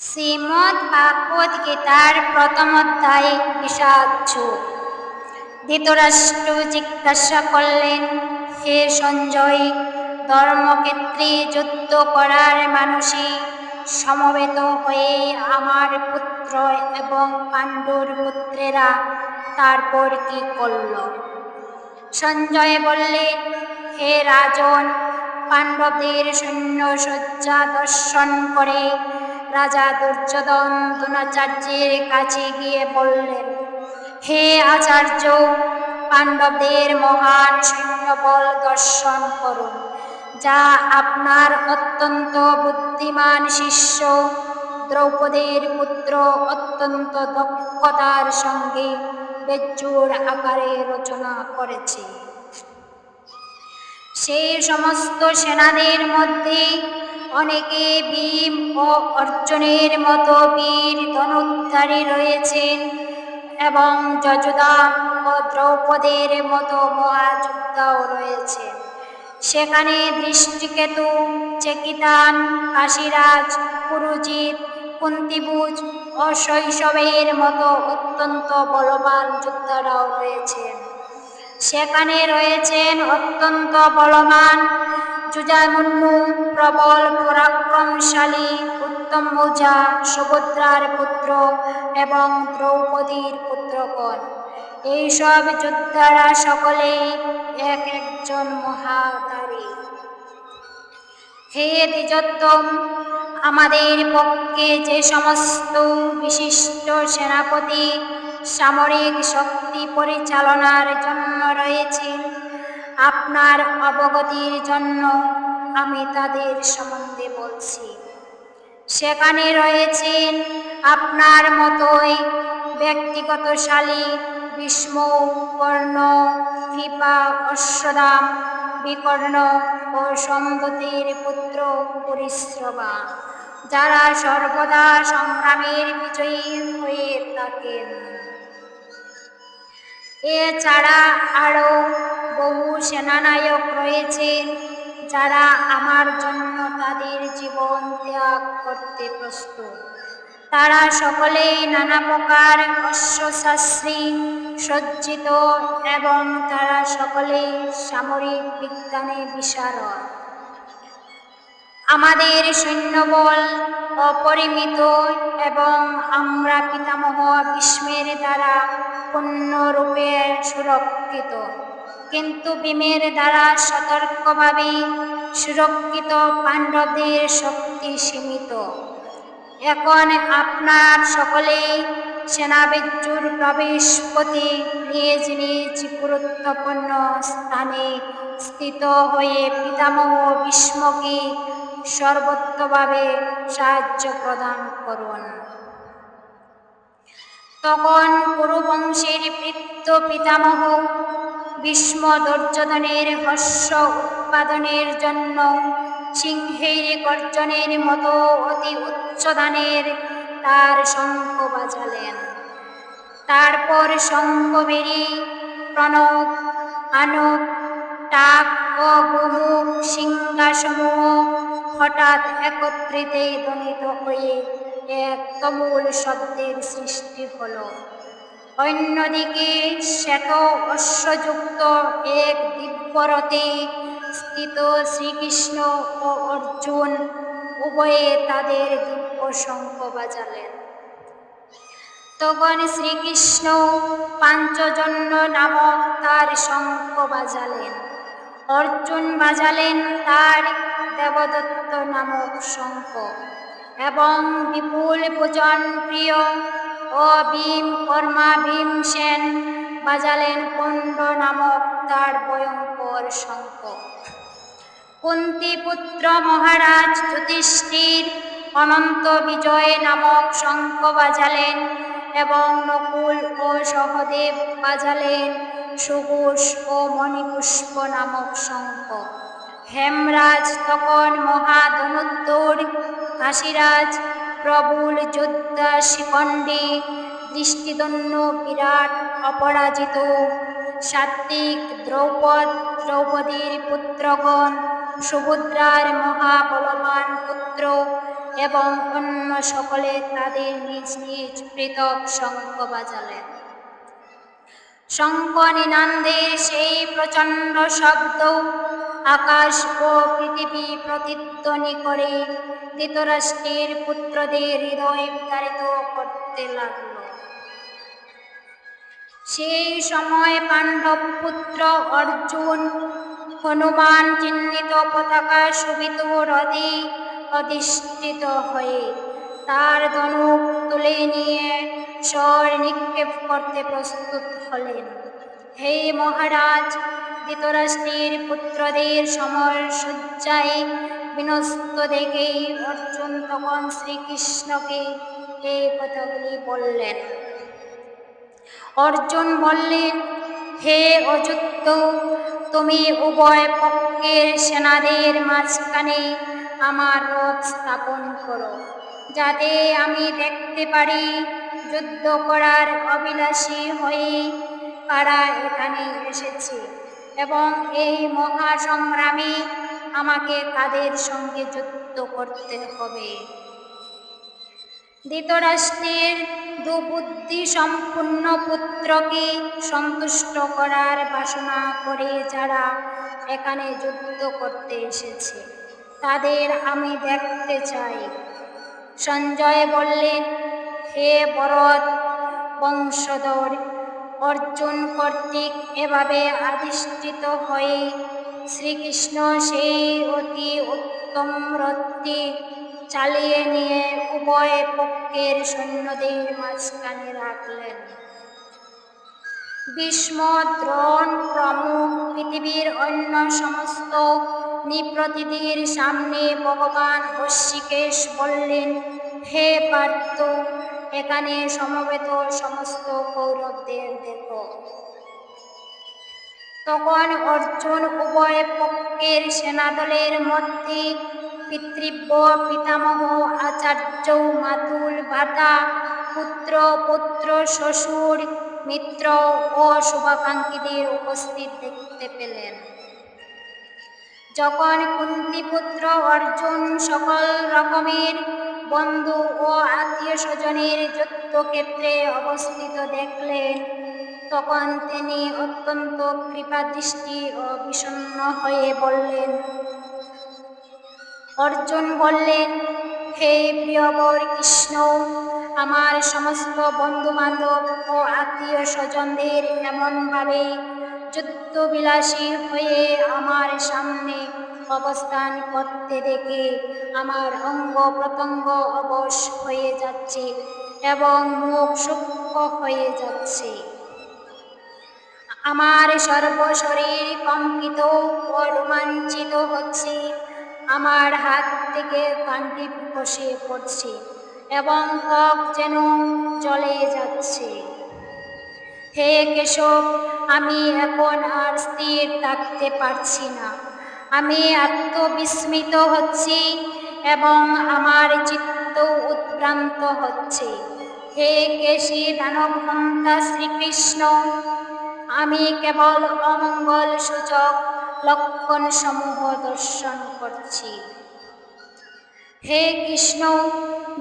শ্রীমদ্ ভাগবত গীতার প্রথম অধ্যায় বিষাদ ধৃতরাষ্ট্র জিজ্ঞাসা করলেন, হে সঞ্জয়, ধর্মক্ষেত্রে যুদ্ধ করার মানুষই সমবেত হয়ে আমার পুত্র এবং পাণ্ডুর পুত্রেরা তারপর কি করল? সঞ্জয় বললেন হে রাজন, পাণ্ডবদের সৈন্য সজ্জা দর্শন করে রাজা দুর্যোধন দ্রোণাচার্যের কাছে গিয়ে বললেন, হে আচার্য, পাণ্ডবদের মহান সৈন্যবল দর্শন করুন, যা আপনার অত্যন্ত বুদ্ধিমান শিষ্য দ্রৌপদীর পুত্র অত্যন্ত দক্ষতার সঙ্গে বেজ্জুর আকারে রচনা করেছে। সেই সমস্ত সেনাদের মধ্যে অনেকে ভীম ও অর্জুনের মতো বীর ধনুদ্ধারী রয়েছেন এবং যজোদা ও দ্রৌপদের মতো মহাযোদ্ধাও রয়েছে। সেখানে দৃষ্টিকেতু চেকিতান কাশিরাজ পুরুজিৎ কুন্তিভুজ ও শৈশবের মতো অত্যন্ত বলবান যোদ্ধারাও রয়েছেন। সেখানে রয়েছেন অত্যন্ত বলবান যুজামুন্নু প্রবল পরাক্রমশালী উত্তম মৌজা সুভদ্রার পুত্র এবং দ্রৌপদীর পুত্রগণ। এইসব যোদ্ধারা সকলেই এক একজন মহাদারী। হে দ্বিজোত্তম, আমাদের পক্ষে যে সমস্ত বিশিষ্ট সেনাপতি সামরিক শক্তি পরিচালনার জন্য রয়েছে আপনার অবগতির জন্য আমি তাদের সম্বন্ধে বলছি। সেখানে রয়েছেন আপনার মতোই ব্যক্তিগতশালী ভীষ্ম কর্ণ, কৃপা অশ্বদাম বিকর্ণ ও সম্বতির পুত্র পরিশ্রমা, যারা সর্বদা সংগ্রামের বিজয়ী হয়ে থাকেন। এছাড়া আরও বহু সেনানায়ক রয়েছেন যারা আমার জন্য তাদের জীবন ত্যাগ করতে প্রস্তুত। তারা সকলেই নানা প্রকার অশ্বশাস্ত্রী, সজ্জিত এবং তারা সকলেই সামরিক বিজ্ঞানে বিশারদ। আমাদের সৈন্যবল অপরিমিত এবং আমরা পিতামহ ভীষ্মের দ্বারা পূর্ণরূপে সুরক্ষিত। কিন্তু ভীমের দ্বারা সতর্কভাবে সুরক্ষিত পাণ্ডবদের শক্তি সীমিত। এখন আপনার সকলেই সেনাবিজ্জুর প্রবেশপতি নিজ নিজ গুরুত্বপূর্ণ স্থানে স্থিত হয়ে পিতামহ ভীষ্মকে সর্বত্রভাবে সাহায্য প্রদান করুন। তখন কুরুবংশের বৃত্ত পিতামহ ভীষ্ম দুর্যোধনের হর্ষ উৎপাদনের জন্য সিংহের গর্জনের মতো অতি উচ্চদানের তার শঙ্খ বাজালেন। তারপর শঙ্খ বেরিয়ে প্রণব আনক টাক ও বহু সিংহাসমূহ হঠাৎ একত্রিতে ধ্বনিত হয়ে এক তমূল শব্দের সৃষ্টি হল। অন্যদিকে শ্বেত অশ্বযুক্ত এক দিব্যরথে স্থিত শ্রীকৃষ্ণ ও অর্জুন উভয়ে তাদের দিব্য শঙ্খ বাজালেন। তখন শ্রীকৃষ্ণ পাঞ্চজন্য নামক তার শঙ্খ বাজালেন। অর্জুন বাজালেন তার দেবদত্ত নামক শঙ্খ এবং বিপুল পূজন প্রিয় ও ভীম কর্মা ভীমসেন বাজালেন পণ্ড নামক তার ভয়ঙ্কর শঙ্খ। কুন্তিপুত্র মহারাজ যুধিষ্ঠির, অনন্ত বিজয় নামক শঙ্খ বাজালেন এবং নকুল ও সহদেব বাজালেন সুঘোষ ও মণিপুষ্প নামক শঙ্খ। হেমরাজ তখন মহাধনুদ্দৌড় কাশীরাজ প্রবুল যোদ্ধা শিখণ্ডে দৃষ্টিদন্য বিরাট অপরাজিত। সাত্বিক দ্রৌপদ, দ্রৌপদীর পুত্রগণ, সুভদ্রার মহাবলবান পুত্র এবং অন্য সকলে তাদের নিজ নিজ পৃথক শঙ্খ বাজালেন। শঙ্খ নিনান্দে সেই প্রচণ্ড শব্দ, আকাশ ও পৃথিবী প্রতিধ্বনি করে ধৃতরাষ্ট্রের পুত্রদের হৃদয় বিতাড়িত করতে লাগল। সেই সময় পাণ্ডব পুত্র অর্জুন হনুমান চিহ্নিত পতাকা শোভিত হ্রদে অধিষ্ঠিত হয়ে তার ধনুক তুলে নিয়ে স্বর নিক্ষেপ করতে প্রস্তুত হলেন। হে মহারাজ, ধৃতরাষ্ট্রের পুত্রদের সমর সজ্জায় বিনস্ত দেখেই অর্জুন তখন শ্রীকৃষ্ণকে এই কথাগুলি বললেন। অর্জুন বললেন, হে অযুদ্ধ, তুমি উভয় পক্ষের সেনাদের মাঝখানে আমার রথ স্থাপন করো। যাতে আমি দেখতে পারি যুদ্ধ করার অবিলাসী হয়ে তারা এখানে এসেছে এবং এই মহাসংগ্রামে আমাকে তাদের সঙ্গে যুদ্ধ করতে হবে। ধৃতরাষ্ট্রের দুবুদ্ধি সম্পূর্ণ পুত্রকে সন্তুষ্ট করার বাসনা করে যারা এখানে যুদ্ধ করতে এসেছে, তাদের আমি দেখতে চাই। সঞ্জয় বললেন হে বরদ, বংশধর, অর্জুন কর্তৃক এভাবে আধিষ্ঠিত হয়ে শ্রীকৃষ্ণ সেই অতি উত্তম রথটি চালিয়ে নিয়ে উভয় পক্ষের সৈন্যদের মাঝখানে রাখলেন। ভীষ্ম, দ্রোণ, প্রমুখ, পৃথিবীর অন্য সমস্ত নিপ্রতিদের সামনে ভগবান ঋষিকেশ বললেন, হে পার্থ এখানে সমবেত সমস্ত কৌরবদের দেখো। তখন অর্জুন উভয় পক্ষের সেনাদলের মধ্যে পিতৃব্য, পিতামহ, আচার্য, মাতুল, ভাতা, পুত্র পুত্র, শ্বশুর, মিত্র ও শুভাকাঙ্ক্ষীদের উপস্থিত দেখতে পেলেন। যখন কুন্তিপুত্র অর্জুন সকল রকমের বন্ধু ও আত্মীয় স্বজনের যুদ্ধক্ষেত্রে অবস্থিত দেখলেন, তখন তিনি অত্যন্ত কৃপাদৃষ্টি ও বিষণ্ণ হয়ে বললেন, অর্জুন বললেন, হে প্রিয়বর কৃষ্ণ, আমার সমস্ত বন্ধু বান্ধব ও আত্মীয় স্বজনদের এমনভাবে যুদ্ধবিলাসী হয়ে আমার সামনে অবস্থান করতে দেখে আমার অঙ্গ প্রত্যঙ্গ অবশ হয়ে যাচ্ছে এবং মুখ সূক্ষ্ম হয়ে যাচ্ছে। আমার সর্বশরীর কম্পিত ও রোমাঞ্চিত হচ্ছে। আমার হাত থেকে কান্তি খসে পড়ছে এবং ত্বক যেন জ্বলে যাচ্ছে। হে কেশব, আমি এখন আর স্থির থাকতে পারছি না। আমি আত্মবিস্মিত হচ্ছি এবং আমার চিত্ত উদ্ভ্রান্ত হচ্ছে। হে কেশী দানবহন্তা শ্রীকৃষ্ণ, আমি কেবল অমঙ্গল সূচক লক্ষণ সমূহ দর্শন করছি। হে কৃষ্ণ,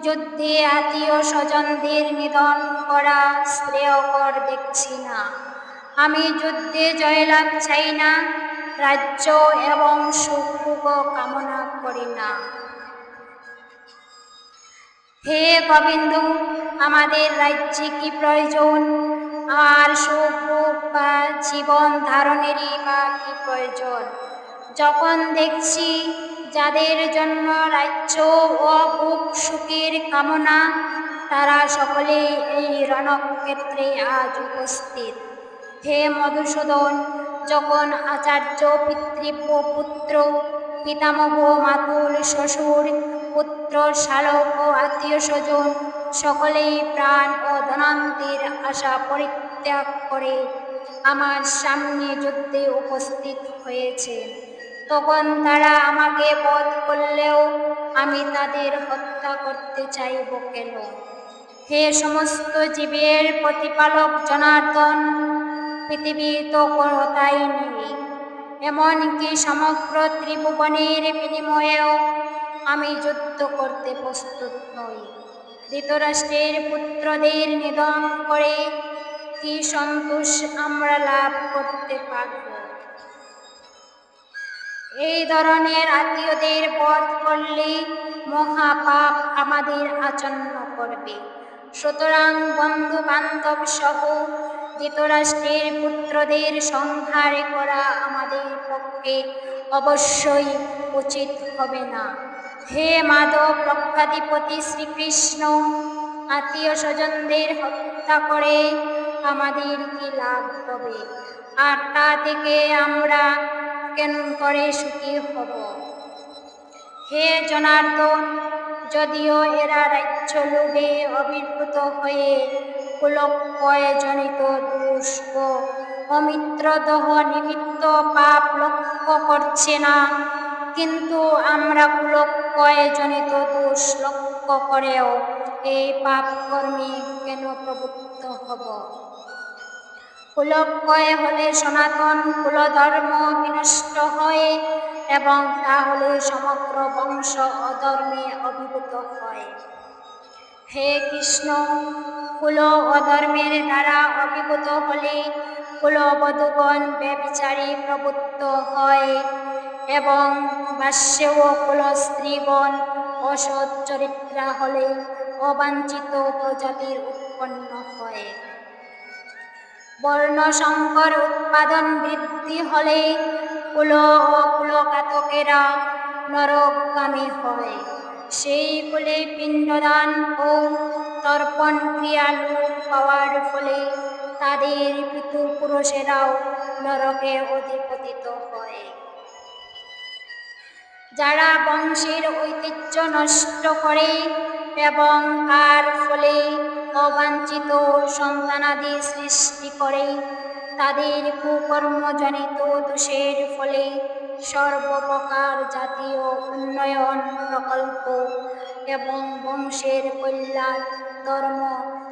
যুদ্ধে আত্মীয় স্বজনদের নিধন করা শ্রেয়কর দেখছি না। আমি যুদ্ধে জয়লাভ চাই না রাজ্য এবং সুখ কামনা করি না। হে গোবিন্দ, আমাদের রাজ্যে কি প্রয়োজন? আর সুখ বা জীবন ধারণেরই বা কি প্রয়োজন? যখন দেখছি যাদের জন্য রাজ্য ও বুক সুখের কামনা, তারা সকলে এই রণক্ষেত্রে আজ উপস্থিত। হে মধুসূদন যখন আচার্য পিতৃব্য পুত্র, পিতামহ, মাতুল, শ্বশুর, পুত্র, শালক ও আত্মীয় স্বজন সকলেই প্রাণ ও ধনান্তের আশা পরিত্যাগ করে আমার সামনে যুদ্ধে উপস্থিত হয়েছে। তখন তারা আমাকে বধ করলেও আমি তাদের হত্যা করতে চাইব কেন? হে সমস্ত জীবের প্রতিপালক জনার্দন পৃথিবী তো কোনোটাই নেই। এমনকি সমগ্র ত্রিভুবনের বিনিময়েও আমি যুদ্ধ করতে প্রস্তুত নই। ধৃতরাষ্ট্রের পুত্রদের নিধন করে কি সন্তোষ আমরা লাভ করতে পারব? এই ধরনের আত্মীয়দের বধ করলে মহাপাপ আমাদের আচন্ন করবে। সুতরাং বন্ধু বান্ধব সহ ধৃতরাষ্ট্রের পুত্রদের সংহার করা আমাদের পক্ষে অবশ্যই উচিত হবে না। হে মাধব রক্ষাধিপতি শ্রীকৃষ্ণ আত্মীয় স্বজনদের হত্যা করে আমাদের কি লাভ হবে? আর তা থেকে আমরা কেন করে সুখী হব? হে জনার্দন, যদিও এরা রাজ্য লোভে অবিভূত হয়ে কুলক্ষয় জনিত দোষ ও অমিত্রদহ নিমিত্ত পাপ লক্ষ্য করছে না। কিন্তু আমরা কুলক্ষয় জনিত দোষ লক্ষ্য করেও এই পাপ কর্মে কেন প্রবৃত্ত হব? কুলক্ষয় হলে সনাতন কুলধর্ম বিনষ্ট হয় এবং তাহলে সমগ্র বংশ অধর্মে অভিভূত হয়। হে কৃষ্ণ, কুল অধর্মের দ্বারা অভিভূত হলে কুলবধূগণ ব্যবিচারী প্রবুত্ত হয় এবং বাস্যেও কুল স্ত্রীগণ অসৎ চরিত্রা হলে অবাঞ্ছিত প্রজাতির উৎপন্ন হয়। বর্ণ সংকর উৎপাদন বৃদ্ধি হলে কুল ও কুলঘাতকেরা নরকামী হয়। সেই কুলে পিণ্ডদান ও তর্পণ ক্রিয়া লোপ পাওয়ার ফলে তাদের পিতৃপুরুষেরাও নরকে অধিপতিত হয়। যারা বংশের ঐতিহ্য নষ্ট করে এবং তার ফলে অবাঞ্ছিত সন্তানাদি সৃষ্টি করে, তাদের কুকর্মজনিত দোষের ফলে সর্বপ্রকার জাতীয় উন্নয়ন প্রকল্প এবং বংশের কল্যাণ ধর্ম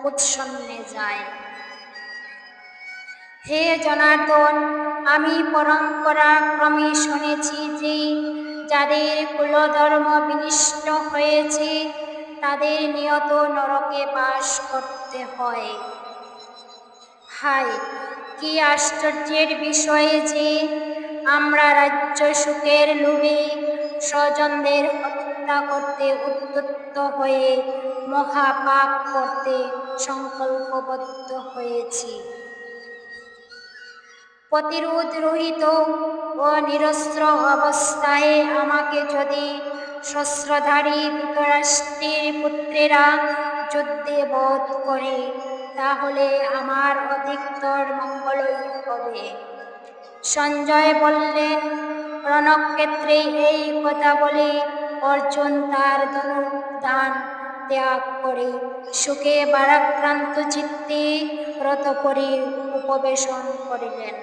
উৎসন্নে যায়। হে জনার্দন, আমি পরম্পরা ক্রমে শুনেছি যে যাদের কুলধর্ম বিনিষ্ট হয়েছে, তাদের নিয়ত নরকে বাস করতে হয়। হাই কি আশ্চর্যের বিষয়ে যে আমরা রাজ্য সুখের লোভে স্বজনদের হত্যা করতে উদ্যুক্ত হয়ে, মহাপাপ করতে সংকল্পবদ্ধ হয়েছি। প্রতিরোধ রহিত ও নিরস্ত্র অবস্থায় আমাকে যদি শস্ত্রধারী ধৃতরাষ্ট্রের পুত্রেরা যুদ্ধে বোধ করে, তাহলে আমার অধিকতর মঙ্গলই হবে। সঞ্জয় বললেন রণক্ষেত্রে এই কথা বলে অর্জুন তার ধনুর্দান ত্যাগ করে সুখে বারাক্রান্ত চিত্তে রত করে উপবেশন করিলেন।